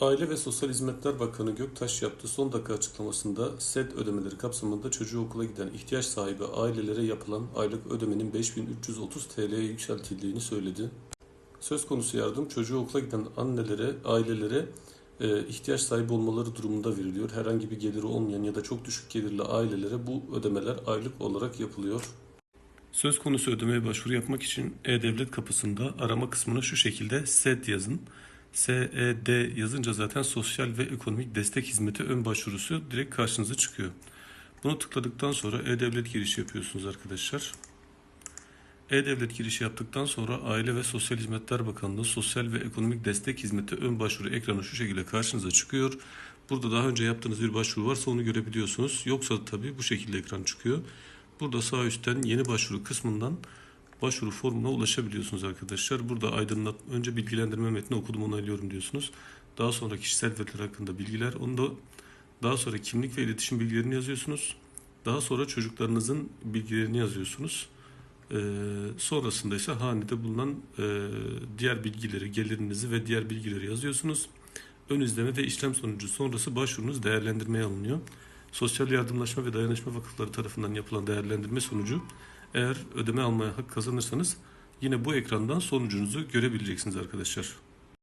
Aile ve Sosyal Hizmetler Bakanı Göktaş yaptığı son dakika açıklamasında SED ödemeleri kapsamında çocuğu okula giden ihtiyaç sahibi ailelere yapılan aylık ödemenin 5330 TL'ye yükseltildiğini söyledi. Söz konusu yardım çocuğu okula giden annelere, ailelere e, ihtiyaç sahibi olmaları durumunda veriliyor. Herhangi bir geliri olmayan ya da çok düşük gelirli ailelere bu ödemeler aylık olarak yapılıyor. Söz konusu ödemeye başvuru yapmak için E-Devlet kapısında arama kısmına şu şekilde SED yazın. SED yazınca zaten sosyal ve ekonomik destek hizmeti ön başvurusu direkt karşınıza çıkıyor. Bunu tıkladıktan sonra E-Devlet girişi yapıyorsunuz arkadaşlar. E-Devlet girişi yaptıktan sonra Aile ve Sosyal Hizmetler Bakanlığı Sosyal ve Ekonomik Destek Hizmeti ön başvuru ekranı şu şekilde karşınıza çıkıyor. Burada daha önce yaptığınız bir başvuru varsa onu görebiliyorsunuz. Yoksa tabii bu şekilde ekran çıkıyor. Burada sağ üstten yeni başvuru kısmından başvuru formuna ulaşabiliyorsunuz arkadaşlar. Burada aydınlat önce bilgilendirme metni okudum onaylıyorum diyorsunuz. Daha sonra kişisel veriler hakkında bilgiler. Onu da daha sonra kimlik ve iletişim bilgilerini yazıyorsunuz. Daha sonra çocuklarınızın bilgilerini yazıyorsunuz. Ee, sonrasında ise hanede bulunan e, diğer bilgileri, gelirinizi ve diğer bilgileri yazıyorsunuz. Ön izleme ve işlem sonucu sonrası başvurunuz değerlendirmeye alınıyor. Sosyal Yardımlaşma ve Dayanışma Vakıfları tarafından yapılan değerlendirme sonucu eğer ödeme almaya hak kazanırsanız yine bu ekrandan sonucunuzu görebileceksiniz arkadaşlar.